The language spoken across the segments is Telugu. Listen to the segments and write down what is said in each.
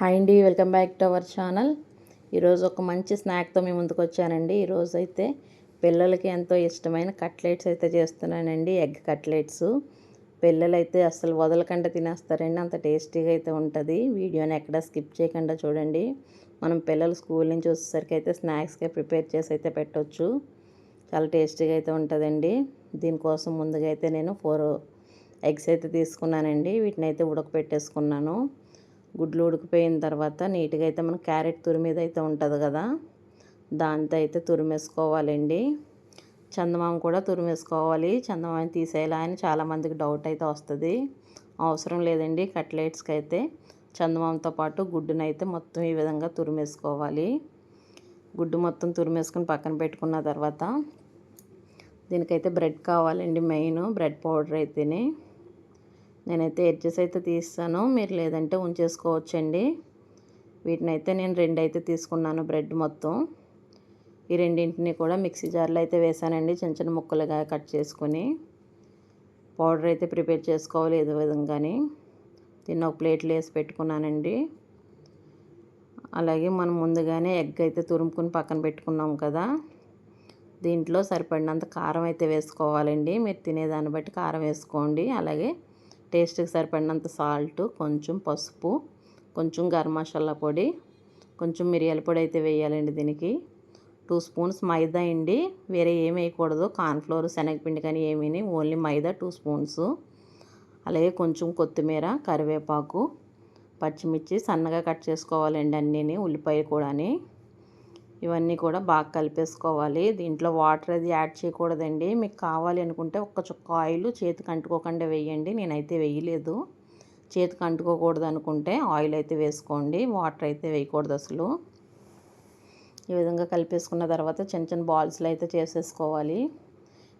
హాయ్ అండి welcome back to our channel. ఈరోజు ఒక మంచి స్నాక్తో మేము ముందుకు వచ్చానండి. ఈరోజు అయితే పిల్లలకి ఎంతో ఇష్టమైన కట్లెట్స్ అయితే చేస్తున్నానండి ఎగ్ కట్లెట్స్. పిల్లలు అయితే అసలు వదలకుండా తినేస్తారండి అంత టేస్టీగా అయితే ఉంటుంది. వీడియోని ఎక్కడ స్కిప్ చేయకుండా చూడండి. మనం పిల్లలు స్కూల్ నుంచి వచ్చేసరికి అయితే స్నాక్స్గా ప్రిపేర్ చేసి అయితే పెట్టవచ్చు చాలా టేస్టీగా అయితే ఉంటుందండి. దీనికోసం ముందుగా అయితే నేను ఫోర్ ఎగ్స్ అయితే తీసుకున్నానండి. వీటిని అయితే ఉడకపెట్టేసుకున్నాను. గుడ్లు ఉడికిపోయిన తర్వాత నీట్గా అయితే మన క్యారెట్ తురిమీద అయితే ఉంటుంది కదా దాంతో అయితే తురిమేసుకోవాలండి. చందమామ కూడా తురిమేసుకోవాలి. చందమామ తీసేయాలా అని చాలామందికి డౌట్ అయితే వస్తుంది. అవసరం లేదండి కట్లెట్స్కి అయితే. చందమామతో పాటు గుడ్డునైతే అయితే మొత్తం ఈ విధంగా తురిమేసుకోవాలి. గుడ్డు మొత్తం తురిమేసుకుని పక్కన పెట్టుకున్న తర్వాత దీనికైతే బ్రెడ్ కావాలండి మెయిన్. బ్రెడ్ పౌడర్ అయితేనే. నేనైతే ఎడ్జెస్ అయితే తీస్తాను. మీరు లేదంటే ఉంచేసుకోవచ్చండి. వీటిని అయితే నేను రెండు అయితే తీసుకున్నాను బ్రెడ్ మొత్తం. ఈ రెండింటిని కూడా మిక్సీ జార్లో అయితే వేసానండి చిన్న చిన్న ముక్కలుగా కట్ చేసుకుని. పౌడర్ అయితే ప్రిపేర్ చేసుకోవాలి ఏదో విధంగాని. దీన్ని ఒక ప్లేట్లో వేసి పెట్టుకున్నానండి. అలాగే మనం ముందుగానే ఎగ్ అయితే తురుముకుని పక్కన పెట్టుకున్నాం కదా. దీంట్లో సరిపడినంత కారం అయితే వేసుకోవాలండి. మీరు తినేదాన్ని బట్టి కారం వేసుకోండి. అలాగే టేస్ట్కి సరిపడినంత సాల్ట్ కొంచెం పసుపు కొంచెం గరం మసాలా పొడి కొంచెం మిరియాల పొడి అయితే వేయాలండి దీనికి. టూ స్పూన్స్ మైదా అండి. వేరే ఏమి వేయకూడదు. కార్న్ఫ్లోర్ శనగపిండి కానీ ఏమీ ఓన్లీ మైదా టూ స్పూన్స్. అలాగే కొంచెం కొత్తిమీర కరివేపాకు పచ్చిమిర్చి సన్నగా కట్ చేసుకోవాలండి అన్నీ ఉల్లిపాయ కూడాని. ఇవన్నీ కూడా బాగా కలిపేసుకోవాలి. దీంట్లో వాటర్ అది యాడ్ చేయకూడదండి. మీకు కావాలి అనుకుంటే ఒక్క చుక్క ఆయిల్ చేతికి అంటుకోకుండా వేయండి. నేనైతే వేయలేదు. చేతికి అంటుకోకూడదు అనుకుంటే ఆయిల్ అయితే వేసుకోండి. వాటర్ అయితే వేయకూడదు అసలు. ఈ విధంగా కలిపేసుకున్న తర్వాత చిన్న చిన్న బాల్స్లో అయితే చేసేసుకోవాలి.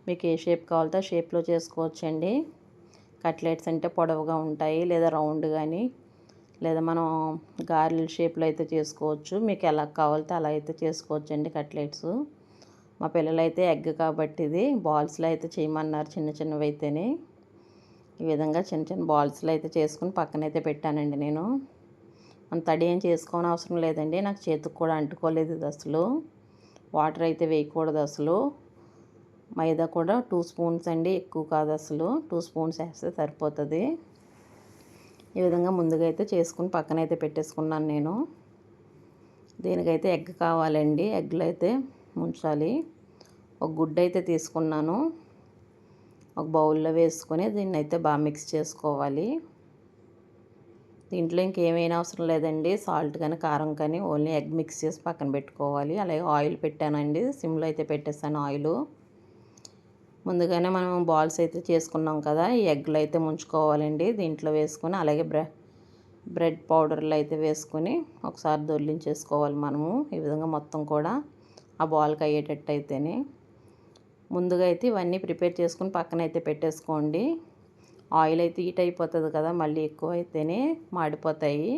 మీకు ఏ షేప్ కావాలితే ఆ షేప్లో చేసుకోవచ్చండి. కట్లెట్స్ అంటే పొడవుగా ఉంటాయి. లేదా రౌండ్ కానీ లేదా మనం గారెల షేప్లో అయితే చేసుకోవచ్చు. మీకు ఎలా కావాలితే అలా అయితే చేసుకోవచ్చు అండి కట్లెట్స్. మా పిల్లలు అయితే ఎగ్ కాబట్టి ఇది బాల్స్లో అయితే చేయమన్నారు చిన్న చిన్నవి అయితేనే. ఈ విధంగా చిన్న చిన్న బాల్స్లో అయితే చేసుకుని పక్కనైతే పెట్టానండి నేను. మనం తడి ఏం చేసుకోని అవసరం లేదండి. నాకు చేతికి కూడా అంటుకోలేదు ఇది అసలు. వాటర్ అయితే వేయకూడదు అసలు. మైదా కూడా టూ స్పూన్స్ అండి ఎక్కువ కాదు అసలు. టూ స్పూన్స్ వేస్తే సరిపోతుంది. ఈ విధంగా ముందుగా అయితే చేసుకుని పక్కన అయితే పెట్టేసుకున్నాను నేను. దీనికైతే ఎగ్ కావాలండి. ఎగ్లు అయితే ముంచాలి. ఒక గుడ్డ అయితే తీసుకున్నాను. ఒక బౌల్లో వేసుకొని దీన్ని అయితే బాగా మిక్స్ చేసుకోవాలి. దీంట్లో ఇంకేమైనా అవసరం లేదండి. సాల్ట్ కానీ కారం కానీ ఓన్లీ ఎగ్ మిక్స్ చేసి పక్కన పెట్టుకోవాలి. అలాగే ఆయిల్ పెట్టానండి. సిమ్లో అయితే పెట్టేసాను ఆయిల్. ముందుగానే మనం బాల్స్ అయితే చేసుకున్నాం కదా ఈ ఎగ్లు అయితే ముంచుకోవాలండి. దీంట్లో వేసుకొని అలాగే బ్రె బ్రెడ్ పౌడర్లు అయితే వేసుకొని ఒకసారి దొల్లించేసుకోవాలి మనము ఈ విధంగా మొత్తం కూడా ఆ బాల్కి అయ్యేటట్టు అయితేనే. ముందుగా అయితే ఇవన్నీ ప్రిపేర్ చేసుకుని పక్కన అయితే పెట్టేసుకోండి. ఆయిల్ అయితే హీట్ అయిపోతుంది కదా మళ్ళీ ఎక్కువ అయితేనే మాడిపోతాయి.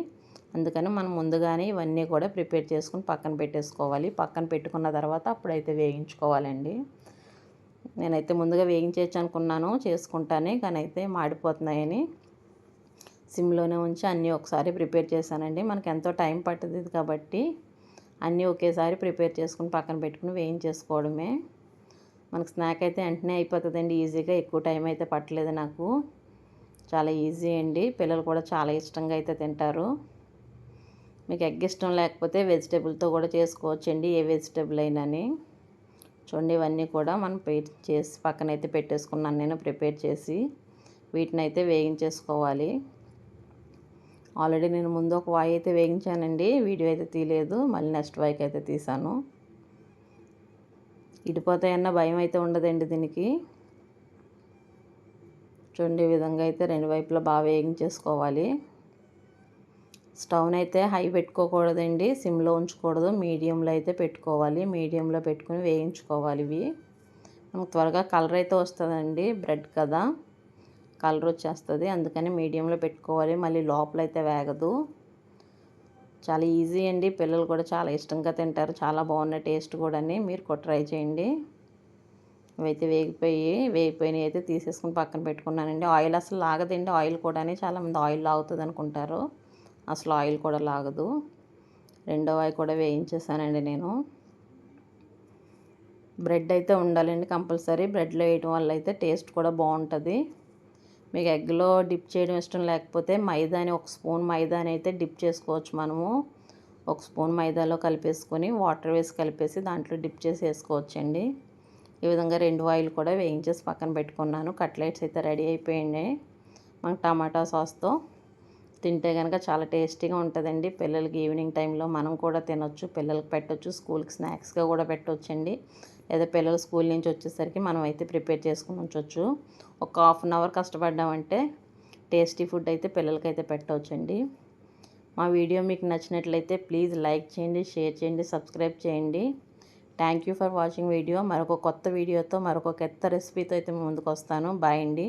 అందుకని మనం ముందుగానే ఇవన్నీ కూడా ప్రిపేర్ చేసుకుని పక్కన పెట్టేసుకోవాలి. పక్కన పెట్టుకున్న తర్వాత అప్పుడైతే వేయించుకోవాలండి. నేనైతే ముందుగా వేయించేయచ్చు అనుకున్నాను చేసుకుంటానే కానీ అయితే మాడిపోతున్నాయని. సిమ్లోనే ఉంచి అన్నీ ఒకసారి ప్రిపేర్ చేశానండి. మనకు ఎంతో టైం పట్టుతుంది కాబట్టి అన్నీ ఒకేసారి ప్రిపేర్ చేసుకుని పక్కన పెట్టుకుని వేయించేసుకోవడమే. మనకు స్నాక్ అయితే వెంటనే అయిపోతుందండి ఈజీగా ఎక్కువ టైం అయితే పట్టలేదు నాకు. చాలా ఈజీ అండి పిల్లలు కూడా చాలా ఇష్టంగా అయితే తింటారు. మీకు ఎగ్ ఇష్టం లేకపోతే వెజిటేబుల్తో కూడా చేసుకోవచ్చండి ఏ వెజిటేబుల్ అయినా చూడండి ఇవన్నీ కూడా మనం చేసి పక్కనైతే పెట్టేసుకున్నాను నేను ప్రిపేర్ చేసి వీటిని అయితే వేగించేసుకోవాలి. ఆల్రెడీ నేను ముందు ఒక వాయి అయితే వేగించానండి వీడియో అయితే తీయలేదు మళ్ళీ నెక్స్ట్ వాయికి అయితే తీసాను. ఇడిపోతాయన్న భయం అయితే ఉండదండి దీనికి. చూడండి ఈ విధంగా అయితే రెండు వైపులా బాగా వేగించేసుకోవాలి. స్టవ్ని అయితే హై పెట్టుకోకూడదండి. సిమ్లో ఉంచకూడదు. మీడియంలో అయితే పెట్టుకోవాలి. మీడియంలో పెట్టుకుని వేయించుకోవాలి ఇవి. మనకు త్వరగా కలర్ అయితే వస్తుందండి. బ్రెడ్ కదా. కలర్ వచ్చేస్తుంది. అందుకని మీడియంలో పెట్టుకోవాలి. మళ్ళీ లోపల అయితే వేగదు. చాలా ఈజీ అండి. పిల్లలు కూడా చాలా ఇష్టంగా తింటారు. చాలా బాగున్నాయి టేస్ట్ కూడా మీరు కూడా ట్రై చేయండి. ఇవైతే వేగిపోయి వేగిపోయినవి అయితే తీసేసుకుని పక్కన పెట్టుకున్నానండి. ఆయిల్ అసలు లాగదండి. ఆయిల్ కూడా చాలామంది ఆయిల్ లాగుతుంది అనుకుంటారు అసలు ఆయిల్ కూడా లాగదు. రెండో వాయి కూడా వేయించేసానండి నేను. బ్రెడ్ అయితే ఉండాలండి కంపల్సరీ. బ్రెడ్లో వేయటం వల్ల అయితే టేస్ట్ కూడా బాగుంటుంది. మీకు ఎగ్లో డిప్ చేయడం ఇష్టం లేకపోతే మైదాని ఒక స్పూన్ మైదాని అయితే డిప్ చేసుకోవచ్చు మనము. ఒక స్పూన్ మైదాలో కలిపేసుకొని వాటర్ వేసి కలిపేసి దాంట్లో డిప్ చేసి వేసుకోవచ్చండి ఈ విధంగా రెండు ఆయిల్ కూడా వేయించేసి పక్కన పెట్టుకున్నాను. కట్లెట్స్ అయితే రెడీ అయిపోయింది మనకు టమాటా సాస్తో. తింటే కనుక చాలా టేస్టీగా ఉంటుందండి. పిల్లలకి ఈవినింగ్ టైంలో మనం కూడా తినొచ్చు పిల్లలకి పెట్టొచ్చు స్కూల్కి స్నాక్స్గా కూడా పెట్టొచ్చండి. లేదా పిల్లలు స్కూల్ నుంచి వచ్చేసరికి మనం అయితే ప్రిపేర్ చేసుకుని ఉంచవచ్చు ఒక హాఫ్ అన్ అవర్ కష్టపడ్డామంటే టేస్టీ ఫుడ్ అయితే పిల్లలకైతే పెట్టవచ్చండి. మా వీడియో మీకు నచ్చినట్లయితే ప్లీజ్ లైక్ చేయండి షేర్ చేయండి సబ్స్క్రైబ్ చేయండి. Thank you for watching video. మరొక కొత్త వీడియోతో మరొక కొత్త రెసిపీతో అయితే ముందుకు వస్తాను. బాయ్ అండి.